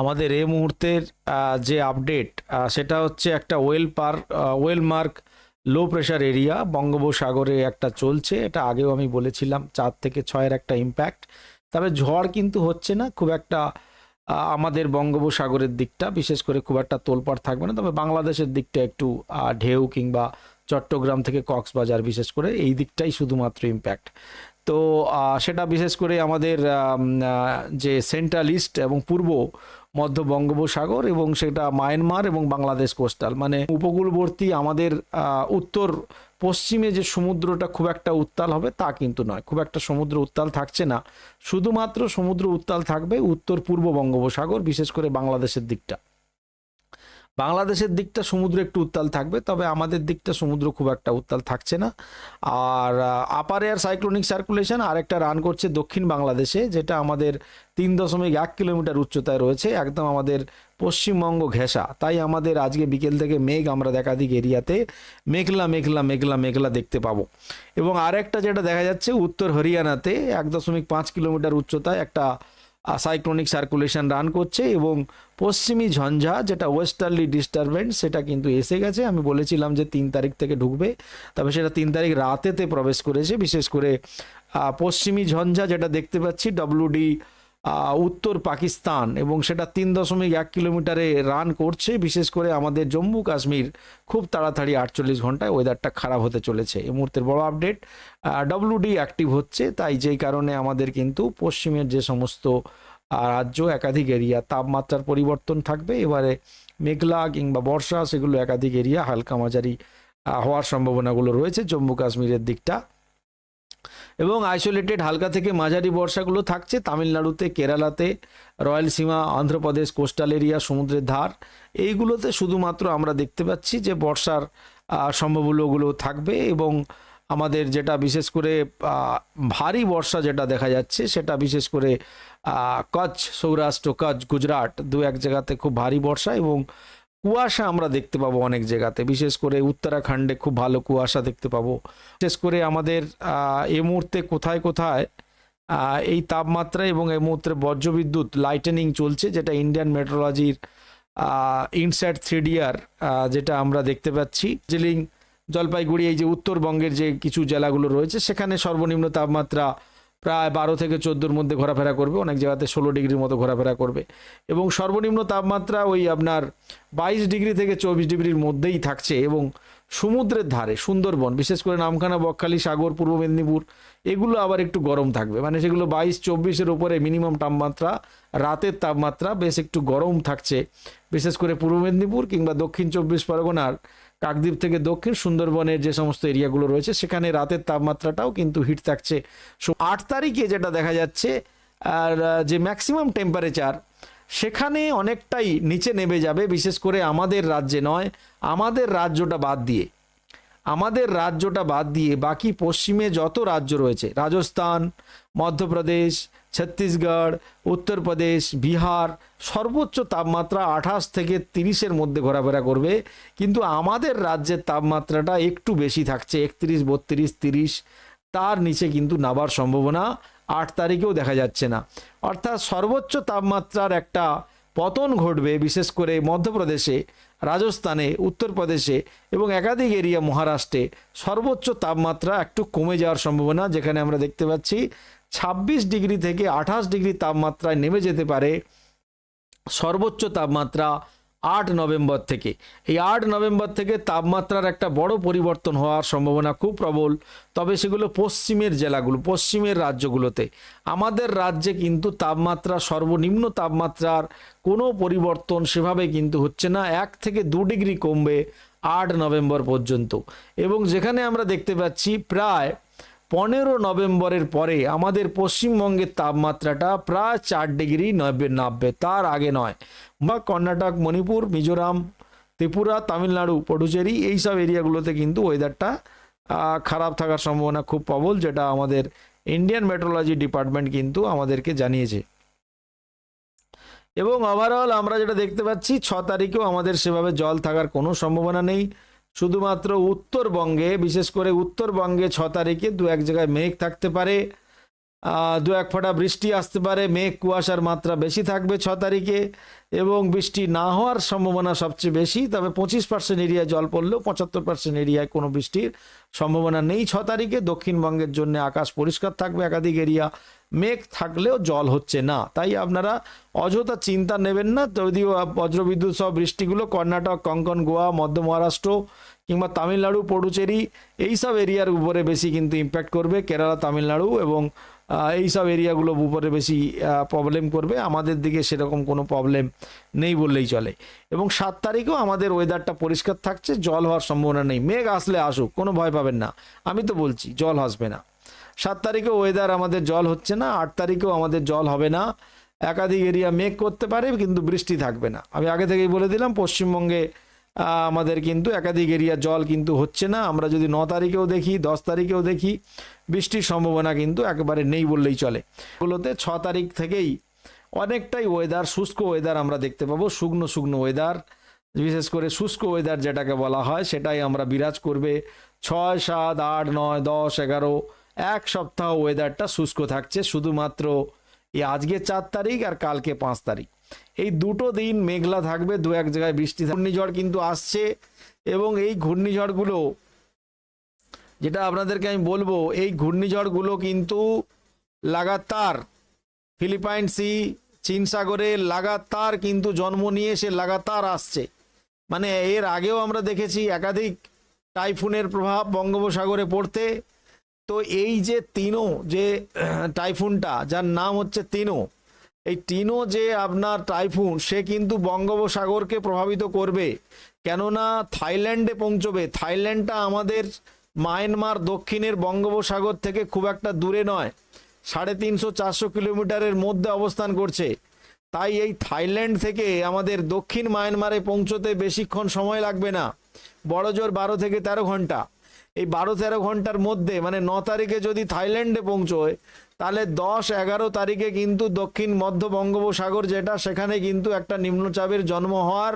আমাদের এই মুহূর্তের যে আপডেট সেটা হচ্ছে একটা ওয়েল পার well mark low pressure area বঙ্গোপসাগরে একটা চলছে। এটা আগেও আমি বলেছিলাম, চার থেকে ছয়ের একটা ইম্প্যাক্ট তবে ঝড় কিন্তু হচ্ছে না, খুব একটা আমাদের বঙ্গোপসাগরের দিকটা, বিশেষ করে খুব একটা তোলপাড় থাকবে না। তবে বাংলাদেশের দিকটা একটু ঢেউ কিংবা চট্টগ্রাম থেকে কক্সবাজার বিশেষ করে, এই দিকটাই শুধুমাত্র ইম্প্যাক্ট তো সেটা বিশেষ করে আমাদের যে সেন্ট্রাল ইস্ট এবং পূর্ব মধ্য বঙ্গোপসাগর এবং সেটা মায়ানমার এবং বাংলাদেশ কোস্টাল। মানে উপকূলবর্তী আমাদের উত্তর পশ্চিমে যে সমুদ্রটা খুব একটা উত্তাল হবে তা কিন্তু নয়। খুব একটা সমুদ্র উত্তাল থাকছে না। শুধুমাত্র সমুদ্র উত্তাল থাকবে উত্তর পূর্ব বঙ্গোপসাগর, বিশেষ করে বাংলাদেশের দিকটা। বাংলাদেশের দিকটা সমুদ্র একটু উত্তাল থাকবে, তবে আমাদের দিকটা সমুদ্র খুব একটা উত্তাল থাকছে না। আর আপার এয়ার সাইক্লোনিক সার্কুলেশন আরেকটা রান করছে দক্ষিণ বাংলাদেশে, যেটা আমাদের তিন দশমিক এক কিলোমিটার উচ্চতায় রয়েছে, একদম আমাদের পশ্চিমবঙ্গ ঘেঁষা। তাই আমাদের আজকে বিকেল থেকে মেঘ আমরা একাধিক এরিয়াতে মেঘলা মেঘলা মেঘলা মেঘলা দেখতে পাবো। এবং আরেকটা যেটা দেখা যাচ্ছে, উত্তর হরিয়ানাতে এক দশমিক পাঁচ কিলোমিটার উচ্চতায় একটা সাইক্লোনিক সার্কুলেশন রান করছে এবং পশ্চিমী ঝঞ্ঝা, যেটা ওয়েস্টার্লি ডিস্টারবেন্স সেটা কিন্তু এসে গেছে। আমি বলেছিলাম যে তিন তারিখ থেকে ঢুকবে, তবে সেটা তিন তারিখ রাতেতে প্রবেশ করেছে। বিশেষ করে পশ্চিমী ঝঞ্ঝা যেটা দেখতে পাচ্ছি ডব্লিউডি উত্তর পাকিস্তান এবং সেটা তিন দশমিক এক কিলোমিটারে রান করছে। বিশেষ করে আমাদের জম্মু কাশ্মীর খুব তাড়াতাড়ি আটচল্লিশ ঘন্টায় ওয়েদারটা খারাপ হতে চলেছে। এই মুহূর্তের বড় আপডেট ডব্লিউডি অ্যাক্টিভ হচ্ছে, তাই যেই কারণে আমাদের কিন্তু পশ্চিমের যে সমস্ত রাজ্য, একাধিক এরিয়া তাপমাত্রার পরিবর্তন থাকবে। এবারে মেঘলা কিংবা বর্ষা, সেগুলো একাধিক এরিয়া হালকা মাঝারি হওয়ার সম্ভাবনাগুলো রয়েছে। জম্মু কাশ্মীরের দিকটা এবং আইসোলেটেড হালকা থেকে মাঝারি বর্ষাগুলো থাকছে। তামিলনাড়ুতে, কেরালাতে রয়্যালসীমা অন্ধ্রপ্রদেশ, কোস্টাল এরিয়া, সমুদ্রের ধার। এইগুলোতে শুধুমাত্র আমরা দেখতে পাচ্ছি যে বর্ষার সম্ভাবনাগুলো থাকবে এবং আমাদের যেটা বিশেষ করে ভারী বর্ষা যেটা দেখা যাচ্ছে সেটা বিশেষ করে কচ্ছ, সৌরাষ্ট্র, কচ্ছ, গুজরাট দু এক জায়গাতে খুব ভারী বর্ষা এবং কুয়াশা আমরা দেখতে পাবো অনেক জায়গাতে। বিশেষ করে উত্তরাখণ্ডে খুব ভালো কুয়াশা দেখতে পাবো। বিশেষ করে আমাদের এই মুহূর্তে কোথায় কোথায় এই তাপমাত্রা এবং এই মুহূর্তে বজ্রবিদ্যুৎ লাইটেনিং চলছে, যেটা ইন্ডিয়ান মেট্রোলজির ইনস্যাট থ্রিডিয়ার যেটা আমরা দেখতে পাচ্ছি। দার্জিলিং, জলপাইগুড়ি, এই যে উত্তরবঙ্গের যে কিছু জেলাগুলো রয়েছে, সেখানে সর্বনিম্ন তাপমাত্রা প্রায় বারো থেকে চোদ্দোর মধ্যে ঘোরাফেরা করবে। অনেক জায়গাতে ষোলো ডিগ্রির মতো ঘোরাফেরা করবে। এবং সর্বনিম্ন তাপমাত্রা ওই আপনার বাইশ ডিগ্রি থেকে চব্বিশ ডিগ্রির মধ্যেই থাকছে এবং সমুদ্রের ধারে, সুন্দরবন, বিশেষ করে নামখানা, বকখালি, সাগর, পূর্ব মেদিনীপুর, এগুলো আবার একটু গরম থাকবে। মানে সেগুলো বাইশ, চব্বিশের উপরে মিনিমাম তাপমাত্রা, রাতের তাপমাত্রা বেশ একটু গরম থাকছে। বিশেষ করে পূর্ব মেদিনীপুর কিংবা দক্ষিণ চব্বিশ পরগনার কাকদ্বীপ থেকে দক্ষিণ সুন্দরবনের যে সমস্ত এরিয়াগুলো রয়েছে, সেখানে রাতের তাপমাত্রাটাও কিন্তু হিট থাকছে। সো, আট তারিখে যেটা দেখা যাচ্ছে, আর যে ম্যাক্সিমাম টেম্পারেচার সেখানে অনেকটাই নিচে নেমে যাবে, বিশেষ করে আমাদের রাজ্যে নয়, আমাদের রাজ্যটা বাদ দিয়ে। আমাদের রাজ্যটা বাদ দিয়ে বাকি পশ্চিমে যত রাজ্য রয়েছে, রাজস্থান, মধ্যপ্রদেশ ছত্তিশগড় উত্তরপ্রদেশ বিহার সর্বোচ্চ তাপমাত্রা আঠাশ থেকে তিরিশের মধ্যে ঘোরাফেরা করবে। কিন্তু আমাদের রাজ্যের তাপমাত্রাটা একটু বেশি থাকছে, একত্রিশ, বত্রিশ, তিরিশ। তার নিচে কিন্তু নাবার সম্ভাবনা আট তারিখেও দেখা যাচ্ছে না। অর্থাৎ সর্বোচ্চ তাপমাত্রার একটা পতন ঘটবে, বিশেষ করে মধ্যপ্রদেশে, রাজস্থানে উত্তরপ্রদেশে এবং একাধিক এরিয়া মহারাষ্ট্রে। সর্বোচ্চ তাপমাত্রা একটু কমে যাওয়ার সম্ভাবনা যেখানে আমরা দেখতে পাচ্ছি ছাব্বিশ ডিগ্রি থেকে আঠাশ ডিগ্রি তাপমাত্রায় নেমে যেতে পারে সর্বোচ্চ তাপমাত্রা আট নভেম্বর থেকে। এই আট নভেম্বর থেকে তাপমাত্রার একটা বড় পরিবর্তন হওয়ার সম্ভাবনা খুব প্রবল, তবে সেগুলো পশ্চিমের জেলাগুলো, পশ্চিমের রাজ্যগুলোতে। আমাদের রাজ্যে কিন্তু তাপমাত্রা, সর্বনিম্ন তাপমাত্রার কোনো পরিবর্তন সেভাবে কিন্তু হচ্ছে না, এক থেকে দু ডিগ্রি কমবে আট নভেম্বর পর্যন্ত। এবং যেখানে আমরা দেখতে পাচ্ছি প্রায় পনেরো নভেম্বরের পরে আমাদের পশ্চিমবঙ্গের তাপমাত্রাটা প্রায় চার ডিগ্রি নব্বে নামবে তার আগে নয়। বা কর্ণাটক, মণিপুর, মিজোরাম, ত্রিপুরা, তামিলনাড়ু, পডুচেরি এইসব এরিয়াগুলোতে কিন্তু ওয়েদারটা খারাপ থাকার সম্ভাবনা খুব প্রবল, যেটা আমাদের ইন্ডিয়ান মেট্রোলজি ডিপার্টমেন্ট কিন্তু আমাদেরকে জানিয়েছে। এবং ওভারঅল আমরা যেটা দেখতে পাচ্ছি, ছ তারিখেও আমাদের সেভাবে জল থাকার কোনো সম্ভাবনা নেই। শুধুমাত্র উত্তরবঙ্গে, বিশেষ করে উত্তরবঙ্গে ছ তারিখে দু এক জায়গায় মেঘ থাকতে পারে। দু এক ফোঁটা বৃষ্টি আসতে পারে, মেঘ কুয়াশার মাত্রা বেশি থাকবে ছ তারিখে এবং বৃষ্টি না হওয়ার সম্ভাবনা সবচেয়ে বেশি, তবে পঁচিশ পার্সেন্ট এরিয়ায় জল পড়লেও পঁচাত্তর পার্সেন্ট এরিয়ায় কোনো বৃষ্টির সম্ভাবনা নেই। ছ তারিখে দক্ষিণবঙ্গের জন্য আকাশ পরিষ্কার থাকবে একাধিক এরিয়া মেঘ থাকলেও জল হচ্ছে না। তাই আপনারা অযথা চিন্তা নেবেন না। যদিও বজ্রবিদ্যুৎ সহ বৃষ্টিগুলো কর্ণাটক, কঙ্কন, গোয়া, মধ্য মহারাষ্ট্র কিংবা তামিলনাড়ু, পডুচেরি এইসব এরিয়ার উপরে বেশি কিন্তু ইম্প্যাক্ট করবে। কেরালা, তামিলনাড়ু এবং এইসব এরিয়াগুলো উপরে বেশি প্রবলেম করবে। আমাদের দিকে সেরকম কোনো প্রবলেম নেই বললেই চলে। এবং সাত তারিখেও আমাদের ওয়েদারটা পরিষ্কার থাকছে। জল হওয়ার সম্ভাবনা নেই। মেঘ আসলে আসুক, কোনো ভয় পাবেন না। আমি তো বলছি, জল আসবে না। সাত তারিখে ওয়েদার আমাদের জল হচ্ছে না, আট তারিখেও আমাদের জল হবে না। একাধিক এরিয়া মেঘ করতে পারে, কিন্তু বৃষ্টি থাকবে না। আমি আগে থেকেই বলে দিলাম, পশ্চিমবঙ্গে আমাদের কিন্তু একাধিক এরিয়া জল কিন্তু হচ্ছে না। আমরা যদি ন তারিখেও দেখি, দশ তারিখেও দেখি, বৃষ্টির সম্ভাবনা কিন্তু একেবারে নেই বললেই চলে। এগুলোতে ছ তারিখ থেকেই অনেকটাই ওয়েদার শুষ্ক ওয়েদার আমরা দেখতে পাবো। শুকনো শুকনো ওয়েদার বিশেষ করে শুষ্ক ওয়েদার যেটাকে বলা হয়, সেটাই আমরা বিরাজ করবে। ছয়, সাত, আট, নয়, দশ, এগারো এক সপ্তাহ ওয়েদারটা শুষ্ক থাকছে, শুধুমাত্র এই আজকে চার তারিখ আর কালকে পাঁচ তারিখ। এই দুটো দিন মেঘলা থাকবে, দু এক জায়গায় বৃষ্টি ঘূর্ণিঝড় কিন্তু আসছে এবং এই ঘূর্ণিঝড়গুলো, যেটা আপনাদেরকে আমি বলব, এই ঘূর্ণিঝড়গুলো কিন্তু লাগাতার ফিলিপাইন সি, চীন সাগরে লাগাতার কিন্তু জন্ম নিয়ে সে লাগাতার আসছে। মানে এর আগেও আমরা দেখেছি একাধিক টাইফুনের প্রভাব বঙ্গোপসাগরে পড়তে তো এই যে তিনো, যে, টাইফুনটা, যার নাম হচ্ছে তিনো, এই টিনো যে আপনার টাইফুন, সে কিন্তু বঙ্গোপসাগরকে প্রভাবিত করবে। কেননা থাইল্যান্ডে পৌঁছবে। থাইল্যান্ডটা আমাদের মায়ানমার দক্ষিণের বঙ্গোপসাগর থেকে খুব একটা দূরে নয়। সাড়ে তিনশো চারশো কিলোমিটারের মধ্যে অবস্থান করছে। তাই এই থাইল্যান্ড থেকে আমাদের দক্ষিণ মায়ানমারে পৌঁছতে বেশিক্ষণ সময় লাগবে না। বড় জোর বারো থেকে তেরো ঘণ্টা। এই বারো তেরো ঘণ্টার মধ্যে মানে ন তারিখে যদি থাইল্যান্ডে পৌঁছয়, তাহলে দশ এগারো তারিখে কিন্তু দক্ষিণ মধ্য বঙ্গোপসাগর যেটা, সেখানে কিন্তু একটা নিম্নচাপের জন্ম হওয়ার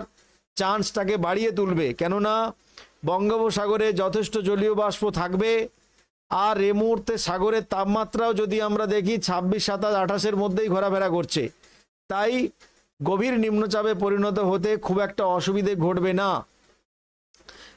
চান্সটাকে বাড়িয়ে তুলবে। কেননা বঙ্গোপসাগরে যথেষ্ট জলীয় বাষ্প থাকবে, আর এ মুহূর্তে সাগরের তাপমাত্রাও যদি আমরা দেখি, ছাব্বিশ, সাতাশ, আঠাশের মধ্যেই ঘোরাফেরা করছে। তাই গভীর নিম্নচাপে পরিণত হতে খুব একটা অসুবিধে ঘটবে না।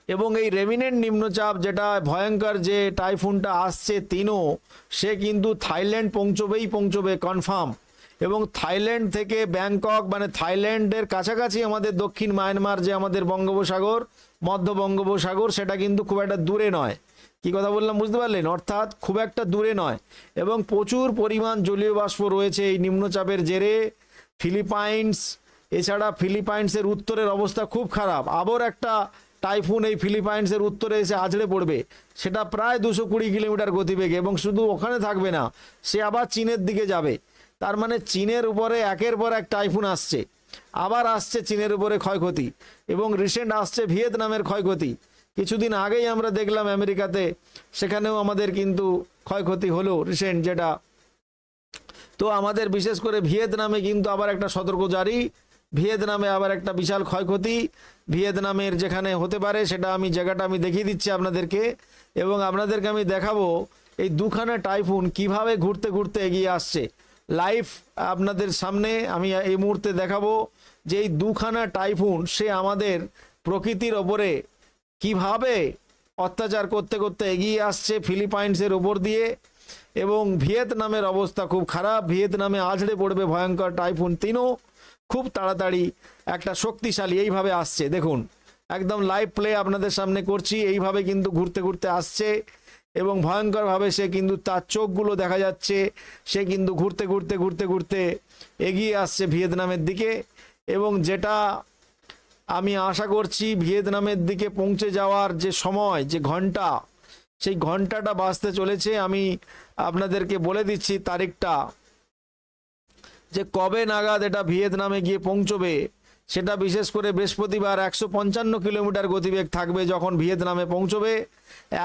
এবং এই রেমিনেন্ট নিম্নচাপ যেটা ভয়ঙ্কর যে টাইফুনটা আসছে তিনও, সে কিন্তু থাইল্যান্ড পৌঁছবেই পৌঁছবে, কনফার্ম। এবং থাইল্যান্ড থেকে ব্যাংকক মানে থাইল্যান্ডের কাছাকাছি আমাদের দক্ষিণ মায়ানমার যে আমাদের বঙ্গোপসাগর, মধ্য বঙ্গোপসাগর, সেটা কিন্তু খুব একটা দূরে নয়। কি কথা বললাম বুঝতে পারলেন? অর্থাৎ খুব একটা দূরে নয়। এবং প্রচুর পরিমাণ জলীয় বাষ্প রয়েছে এই নিম্নচাপের জেরে। ফিলিপাইন্স, এছাড়া ফিলিপাইন্সের উত্তরের অবস্থা খুব খারাপ। আবার একটা টাইফুন এই ফিলিপাইন্সের উত্তরে এসে আছড়ে পড়বে। সেটা প্রায় দুশো কুড়ি কিলোমিটার গতিবেগে এবং শুধু ওখানে থাকবে না, সে আবার চীনের দিকে যাবে। তার মানে চীনের উপরে একের পর এক টাইফুন আসছে। আবার আসছে চীনের উপরে ক্ষয়ক্ষতি এবং রিসেন্ট আসছে ভিয়েতনামের ক্ষয়ক্ষতি। কিছুদিন আগেই আমরা দেখলাম আমেরিকাতে, সেখানেও আমাদের কিন্তু ক্ষয়ক্ষতি হলো রিসেন্ট যেটা। তো আমাদের বিশেষ করে ভিয়েতনামে কিন্তু আবার একটা সতর্ক জারি। ভিয়েতনামে আবার একটা বিশাল ক্ষয়ক্ষতি। ভিয়েতনামের যেখানে হতে পারে সেটা আমি জায়গাটা আমি দেখিয়ে দিচ্ছি আপনাদেরকে এবং আপনাদেরকে আমি দেখাবো এই দুখানা টাইফুন কীভাবে ঘুরতে ঘুরতে এগিয়ে আসছে। লাইভ আপনাদের সামনে আমি এই মুহূর্তে দেখাবো যে এই দুখানা টাইফুন সে আমাদের প্রকৃতির ওপরে কীভাবে অত্যাচার করতে করতে এগিয়ে আসছে ফিলিপাইন্সের ওপর দিয়ে এবং ভিয়েতনামের অবস্থা খুব খারাপ। ভিয়েতনামে আছড়ে পড়বে ভয়ঙ্কর টাইফুন তিনও। খুব তাড়াতাড়ি একটা শক্তিশালী এইভাবে আসছে। দেখুন, একদম লাইভ প্লে আপনাদের সামনে করছি, এইভাবে কিন্তু ঘুরতে ঘুরতে আসছে এবং ভয়ঙ্করভাবে সে কিন্তু তার চোখগুলো দেখা যাচ্ছে। সে কিন্তু ঘুরতে ঘুরতে ঘুরতে ঘুরতে এগিয়ে আসছে ভিয়েতনামের দিকে এবং যেটা আমি আশা করছি ভিয়েতনামের দিকে পৌঁছে যাওয়ার যে সময়, যে ঘণ্টা, সেই ঘন্টাটা বাঁচতে চলেছে। আমি আপনাদেরকে বলে দিচ্ছি তারিখটা। যে কবে নাগাদ এটা ভিয়েতনামে গিয়ে পৌঁছবে, সেটা বিশেষ করে বৃহস্পতিবার একশো পঞ্চান্ন কিলোমিটার গতিবেগ থাকবে যখন ভিয়েতনামে পৌঁছবে।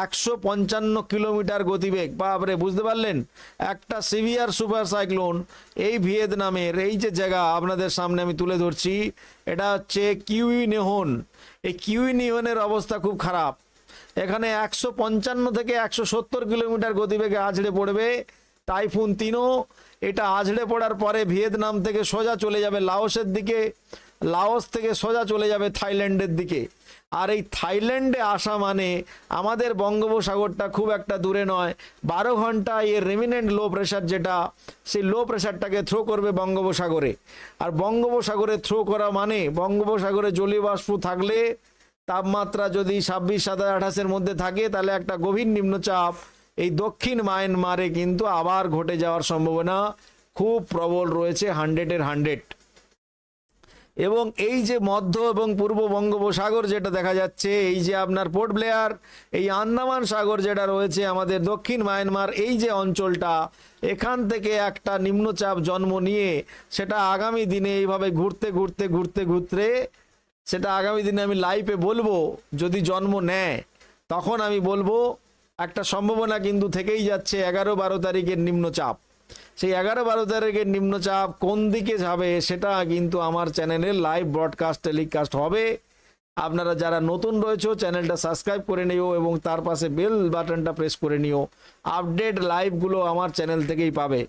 একশো পঞ্চান্ন কিলোমিটার গতিবেগ, বাপরে, বুঝতে পারলেন? একটা সিভিয়ার সুপার সাইক্লোন এই ভিয়েতনামের, এই যে জায়গা আপনাদের সামনে আমি তুলে ধরছি, এটা হচ্ছে কিউই নেহন। এই কিউই নেহনের অবস্থা খুব খারাপ। এখানে একশো পঞ্চান্ন থেকে একশো সত্তর কিলোমিটার গতিবেগে আছড়ে পড়বে। টাইফুন তিনও। এটা আছড়ে পড়ার পরে ভিয়েতনাম থেকে সোজা চলে যাবে লাওসের দিকে। লাওস থেকে সোজা চলে যাবে থাইল্যান্ডের দিকে। আর এই থাইল্যান্ডে আসা মানে আমাদের বঙ্গোপসাগরটা খুব একটা দূরে নয়। বারো ঘণ্টা এর রেমিনেন্ট লো প্রেশার যেটা, সেই লো প্রেশারটাকে থ্রো করবে বঙ্গোপসাগরে। আর বঙ্গোপসাগরে থ্রো করা মানে বঙ্গোপসাগরে জলীয় বাষ্প থাকলে তাপমাত্রা যদি ছাব্বিশ সাতাশ আঠাশের মধ্যে থাকে, তাহলে একটা গভীর নিম্নচাপ এই দক্ষিণ মায়ানমারে কিন্তু আবার ঘটে যাওয়ার সম্ভাবনা খুব প্রবল রয়েছে হান্ড্রেডের হান্ড্রেড এবং এই যে মধ্য এবং পূর্ব বঙ্গোপসাগর যেটা দেখা যাচ্ছে, এই যে আপনার পোর্ট ব্লেয়ার, এই আন্দামান সাগর যেটা রয়েছে আমাদের দক্ষিণ মায়ানমার, এই যে অঞ্চলটা, এখান থেকে একটা নিম্নচাপ জন্ম নিয়ে সেটা আগামী দিনে এইভাবে ঘুরতে ঘুরতে ঘুরতে ঘুরতে সেটা আগামী দিনে আমি লাইভে বলব, যদি জন্ম নেয়, তখন আমি বলব একটা সম্ভাবনা কিন্তু থেকেই যাচ্ছে এগারো বারো তারিখের নিম্নচাপ। সেই এগারো বারো তারিখের নিম্নচাপ কোন দিকে যাবে সেটা কিন্তু আমার চ্যানেলে লাইভ ব্রডকাস্ট, টেলিকাস্ট হবে। আপনারা যারা নতুন রয়েছে, চ্যানেলটা সাবস্ক্রাইব করে নিও এবং তার পাশে বেল বাটনটা প্রেস করে নিও। আপডেট লাইভগুলো আমার চ্যানেল থেকেই পাবে।